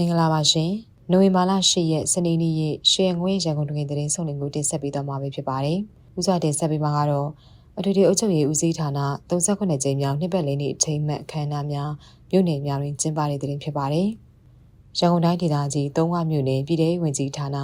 မင်္ဂလာပါရှင်။နိုဝင်ဘာလ10ရက်စနေနေ့ရက်ရှယ်ငွေရန်ကုန်တွင်သတင်းဆောင်လင်ကိုတင်ဆက်ပေးသွားမှာဖြစ်ပါတယ်။ဦးစွာတင်ဆက်ပေးမှာကတော့အထွေထွေအုပ်ချုပ်ရေးဦးစီးဌာန38ကြိမ်မြောက်နှစ်ပတ်လည်နေ့အထိမ်းအမှတ်အခမ်းအနားများမြို့နယ်များတွင်ကျင်းပတဲ့သတင်းဖြစ်ပါတယ်။ရန်ကုန်တိုင်းဒေသကြီးသုံးဝမြို့နယ်ပြည်ထောင်ဝင်ကြီးဌာန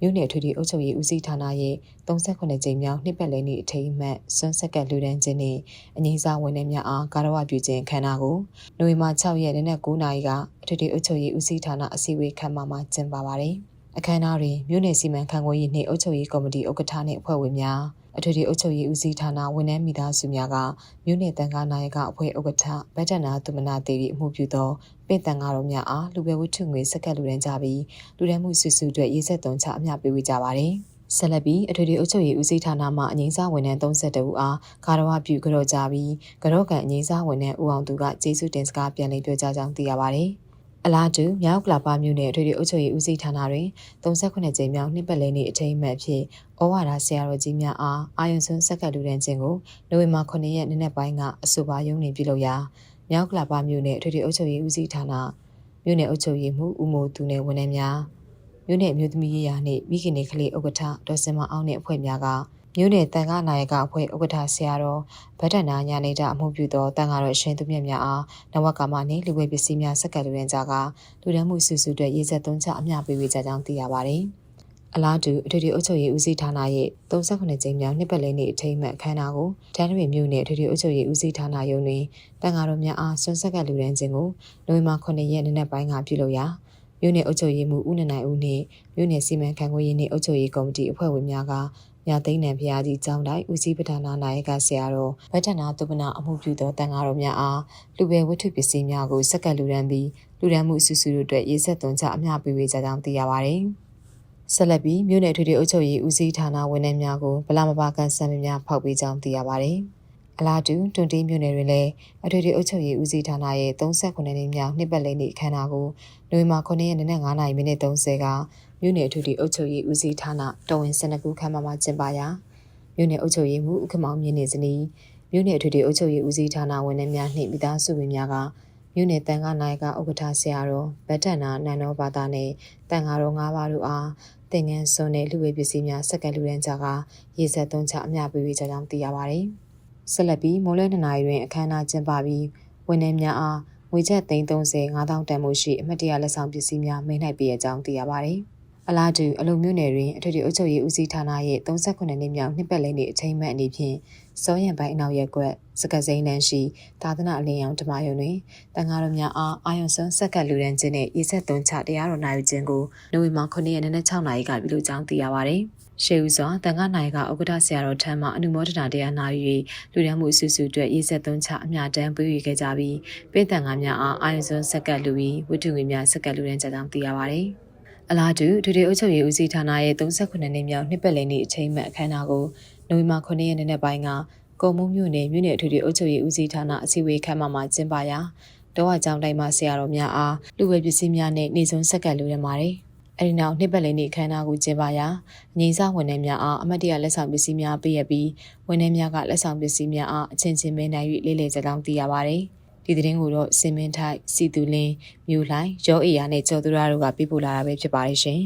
မြို့နယ်ထွေထွေအုပ်ချုပ်ရေးဦးစီးဌာနရဲ့38ကြိမ်မြောက်နှစ်ပတ်လည်နေ့အထိမ်းအမှတ်စွန်းဆက်ကလူဒန်းခြင်းနှင့်အငိမ့်စားဝန်ထမ်းများအားကာရဝပြုခြင်းခမ်းနားကိုနိုဝင်ဘာ6ရက်နေ့နက်9:00နာရီကအထွေထွေအုပ်ချုပ်ရေးဦးစီးဌာနအစည်းအဝေးခန်းမမှာကျင်းပပါတယ်။အခမ်းအနားတွင်မြို့နယ်စီမံခန့်ခွဲရေးနှင့်အုပ်ချုပ်ရေးကော်မတီဥက္ကဋ္ဌနှင့်အဖွဲ့ဝင်များ အထွေထွေအုပ်ချုပ်ရေးဦးစီးဌာနဝန်ထမ်းမိသားစုများကမြို့နယ်တန်ခါနာယကအဖွဲ့ဥက္ကဋ္ဌဗဒနာသူမနာဒေဝီအမှုပြုသောပင့်တန်ကားတော်များအားလူပဲဝတ္ထုငွေစက္ကန့်လူရန်ကြပြီးလူဒန်းမှုဆွဆွအတွက်ရေးဆက်သွန်ချအမျှပေးဝေကြပါတယ်။ဆက်လက်ပြီးအထွေထွေအုပ်ချုပ်ရေးဦးစီးဌာနမှအငိမ့်စားဝန်ထမ်း32ဦးအားကာရဝပြုကြော့ကြပြီးကြော့ကန်အငိမ့်စားဝန်ထမ်းဦးအောင်သူကကျေးဇူးတင်စကားပြန်လည်ပြောကြားကြောင်းသိရပါတယ်။ အလားတူမြောက်ကလာပါမြို့နယ်အထွေထွေအုပ်ချုပ်ရေးဦးစီးဌာနတွင်38ကြိမ်မြောက်နှစ်ပတ်လည်နေ့အထိမ်းအမှတ်ဖြစ်ဩဝါဒဆရာတော်ကြီးများအားအာယုံစွန်းစက္ကန့်လူတန်းခြင်းကိုနိုဝင်ဘာ9ရက်နေ့နက်ပိုင်းကအဆိုပါရုံးတွင်ပြုလုပ်ရာမြောက်ကလာပါမြို့နယ်အထွေထွေအုပ်ချုပ်ရေးဦးစီးဌာနမြို့နယ်အုပ်ချုပ်ရေးမှူးဦးမိုးသူနယ်ဝန်ထမ်းများမြို့နယ်အမျိုးသမီးရေးရာနှင့်မိခင်တွေကလေးဥက္ကဋ္ဌဒေါ်စင်မအောင်နှင့်အဖွဲ့များက မြို့နယ်တန်ခါနာယကအဖွဲ့ဥက္ကဋ္ဌဆရာတော်ဗဒ္ဒနာညာနေတဲ့အမှုပြုသောတန်ခါတော်ရှင်သူမြတ်များအားနဝကမနှင့်လူဝဲပစ္စည်းများစက္ကန့်လူရန်ကြကလူဒန်းမှုစုစုအတွက်ရေးဆက်သွန်းချအမျှပေးဝေကြကြောင်းသိရပါတယ်။အလားတူအထွေထွေအုပ်ချုပ်ရေးဦးစီးဌာနရဲ့38ကြိမ်မြောက်နှစ်ပတ်လည်နေ့အထိမ်းအမှတ်အခမ်းအနားကိုတန်းတွင်မြို့နယ်အထွေထွေအုပ်ချုပ်ရေးဦးစီးဌာနရုံးတွင်တန်ဃာတော်များအားဆွမ်းဆက်ကလူရန်ခြင်းကိုနိုဝင်ဘာ9ရက်နေ့နက်ပိုင်းကပြုလုပ်ရာမြို့နယ်အုပ်ချုပ်ရေးမှူးဦးနနိုင်ဦးနှင့်မြို့နယ်စီမံခန့်ခွဲရေးနှင့်အုပ်ချုပ်ရေးကော်မတီအဖွဲ့ဝင်များက မြသိန်းနံဖျားကြီးကျောင်းတိုင်းဦးစီးပဌာနာနာယကဆရာတော်ဗဒ္ဒနာသုပနာအမှုပြုသောတန်ဃာတော်များအားလူပဲဝတ္ထုပစ္စည်းများကိုစက္ကန့်လူရန်ပြီးလူရန်မှုအဆူဆူတို့အတွက်ရေးဆက်သွန်းချအမျှပေးဝေကြကြောင်းသိရပါတယ်။ဆက်လက်ပြီးမြို့နယ်ထွေထွေအုပ်ချုပ်ရေးဦးစီးဌာနဝန်ထမ်းများကိုဗလာမပါကန်ဆံများဖောက်ပေးကြောင်းသိရပါတယ်။အလားတူတွန်တီးမြို့နယ်တွင်လည်းအထွေထွေအုပ်ချုပ်ရေးဦးစီးဌာနရဲ့38နှစ်မြောက်နှစ်ပတ်လည်နေ့အခမ်းအနားကိုနိုဝင်ဘာ9ရက်နေ့နဲ့9:30မိနစ်30က မြို့နယ်အထွေထွေအုပ်ချုပ်ရေးဦးစီးဌာနတော်ဝင်စနကူခမ်းမမှာကျင်းပရာမြို့နယ်အုပ်ချုပ်ရေးမှူးဥက္ကမောင်မြင့်နေစနီးမြို့နယ်အထွေထွေအုပ်ချုပ်ရေးဦးစီးဌာနဝန်ထမ်းများနှင့်မိသားစုဝင်များကမြို့နယ်တန်ခါနိုင်ကဥက္ကဋ္ဌဆရာတော်ဗတ္တနာနန္ဒောဘာသာနဲ့တန်ခါတော်၅ပါးတို့အားသင်ငန်းစွန်တဲ့လူဝေပစ္စည်းများစက္ကန့်လူရန်ကြကရေဆက်သွန်းချအမျှပေးဝေကြကြောင်းသိရပါတယ်။ဆက်လက်ပြီးမိုးလဲ2နာရီတွင်အခမ်းအနားကျင်းပပြီးဝန်ထမ်းများအားငွေချက်သိန်း30 5000တန်မှုရှိအမှတ်တရလက်ဆောင်ပစ္စည်းများမိန့်နှိုက်ပေးရကြောင်းသိရပါတယ်။ အလားတူအလုံမြို့နယ်တွင်အထွေထွေအုပ်ချုပ်ရေးဦးစီးဌာနရဲ့38နှစ်မြောက်နှစ်ပတ်လည်နေ့အချိန်မှအနေဖြင့်စောရံပိုင်းအနောက်ရက်ကွက်စကစိန်လန်းရှိသာသနာအလင်းရောင်ဓမ္မယုံတွင်တန်ဃာတော်များအားအာယုံစွန်းဆက်ကလူရန်ခြင်းနှင့်ရေဆက်သွန်းချတရားတော်နိုင်ခြင်းကိုနိုဝင်ဘာ9ရက်နေ့နဲ့6နာရီကပြုလုပ်ကြောင်းသိရပါသည်။ရှေးဦးစွာတန်ခါနိုင်ကဥက္ကဋ္ဌဆရာတော်ထမ်းမှအနုမောဒနာတရားနာ၍လူရန်မှုအစုစုအတွက်ရေးဆက်သွန်းချအမြတမ်းပေးယူခဲ့ကြပြီးပြည်တန်ဃာများအားအာယုံစွန်းဆက်ကလူပြီးဝတ္ထုငွေများဆက်ကလူရန်ကြကြောင်းသိရပါသည်။ အလားတူဒုတိယအုပ်ချုပ်ရေးဦးစီးဌာနရဲ့38နှစ်မြောက်နှစ်ပတ်လည်နေ့အချိန်မှအခမ်းအနားကိုနိုဝင်ဘာ9ရက်နေ့ပိုင်းကကုံမုံမြို့နယ်မြို့နယ်အထွေထွေအုပ်ချုပ်ရေးဦးစီးဌာနအစည်းအဝေးခန်းမမှာကျင်းပရာတောအကြောင်းတိုင်းမှာဆရာတော်များအားလူဝဲပစ္စည်းများနဲ့နေဆုံးဆက်ကပ်လိုရပါတယ်။အဲဒီနောက်နှစ်ပတ်လည်နေ့အခမ်းအနားကိုကျင်းပရာအငိမ့်စားဝန်ထမ်းများအားအမတ်တရလက်ဆောင်ပစ္စည်းများပေးရပြီးဝန်ထမ်းများကလက်ဆောင်ပစ္စည်းများအားအချင်းချင်းပဲနိုင်၍လေးလေကြောင်းသိရပါတယ်။ ဒီသတင်းကိုတော့စင်မင်းထိုက်စီသူလင်းမြို့လှိုင်ရောအေယာနဲ့ကျော်သူရတို့ကပြပို့လာတာပဲဖြစ်ပါတယ်ရှင်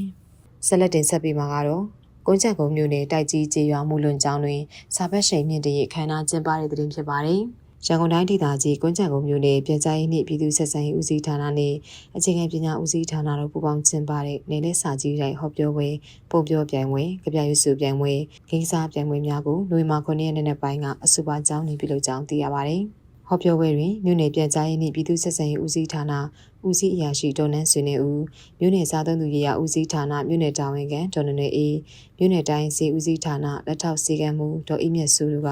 ဆက်လက်တင်ဆက်ပေးမှာကတော့ကုန်းချက်ကုန်းမြို့နယ်တိုက်ကြီးကျေးရွာမှုလွန်ကျောင်းတွင်စာပတ်ရှိန်မြင့်တည်းခမ်းနားကျင်းပတဲ့တဲ့တင်ဖြစ်ပါတယ်ရန်ကုန်တိုင်းဒေသကြီးကွန်းချံကုန်းမြို့နယ်ပြည်ကြားရေးနှင့်ပြည်သူ့ဆက်ဆံရေးဦးစီးဌာနနှင့်အခြေခံပညာဦးစီးဌာနတို့ပူးပေါင်းကျင်းပတဲ့နယ်လက်စာကြီးတိုင်းဟောပြောပွဲပုံပြောပြိုင်ပွဲကြပြရွစုပြိုင်ပွဲဂိမ်းစားပြိုင်ပွဲများကိုနိုဝင်ဘာ9ရက်နေ့ပိုင်းကအစူပါကျောင်းနေပြုလုပ်ကြောင်းသိရပါတယ်။ ဟောပြောပွဲတွင်မြို့နယ်ပြန်ကြားရေးနှင့်ပြည်သူ့ဆက်ဆံရေးဦးစီးဌာနဦးစီးအရာရှိဒေါ်နန်းဆွေနေဦးမြို့နယ်စားသုံးသူရေးရာဦးစီးဌာနမြို့နယ်တာဝန်ခံဒေါ်နနေအေးမြို့နယ်တိုင်းစီဦးစီးဌာနလက်ထောက်စီကံမှုဒေါ်အေးမြတ်စုတို့က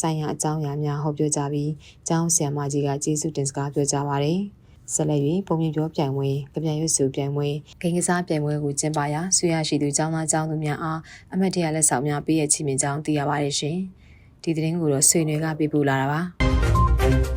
ဆိုင်ရာအကြောင်းအရာများဟောပြောကြပြီးကျောင်းဆရာမကြီးကကျေးဇူးတင်စကားပြောကြပါရယ်ဆက်လက်၍ပုံမြင်ပြောပြိုင်ပွဲ၊ကြပြရွတ်စုပြိုင်ပွဲ၊ဂိမ်းကစားပြိုင်ပွဲကိုကျင်းပရာဆွေရရှိသူကျောင်းသားကျောင်းသူများအားအမတ်တရလက်ဆောင်များပေးရချီးမြှင့်ကြောင်းသိရပါတယ်ရှင်။ဒီသတင်းကိုတော့ဆွေနွေကပြပို့လာတာပါ။ thank you